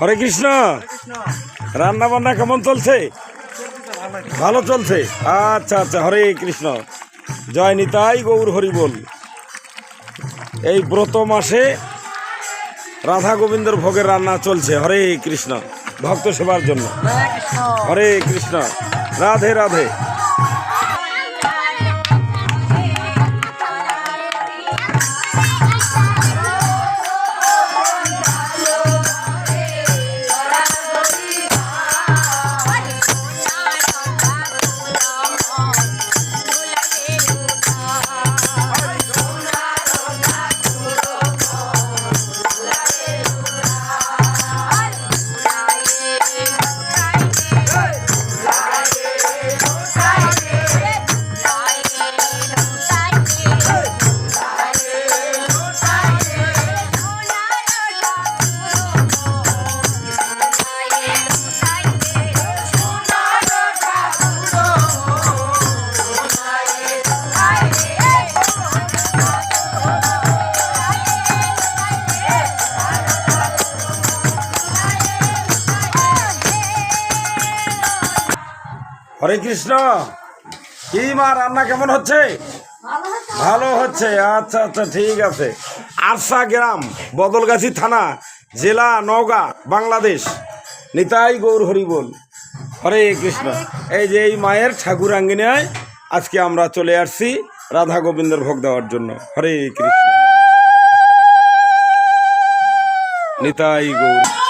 হরে কৃষ্ণ। রান্না বান্না কেমন চলছে? ভালো চলছে? আচ্ছা আচ্ছা হরে কৃষ্ণ। জয় নিতাই গৌর হরি বল। এই ব্রত মাসে রাধা গোবিন্দর ভোগের রান্না চলছে হরে কৃষ্ণ। ভক্ত সেবার জন্য। হরে কৃষ্ণ। রাধে রাধে। হরে কৃষ্ণ। কি মা, রান্না কেমন হচ্ছে? ভালো হচ্ছে। আচ্ছা আচ্ছা ঠিক আছে। আরসা গ্রাম, বদলগাছি থানা, জেলা নওগাঁ, বাংলাদেশ। নিতাই গৌর হরি বল। হরে কৃষ্ণ। এই যে এই মায়ের ঠাকুরাঙ্গিনায় আজকে আমরা চলে আসছি রাধা গোবিন্দর ভোগ দেওয়ার জন্য। হরে কৃষ্ণ। নিতাই গৌর।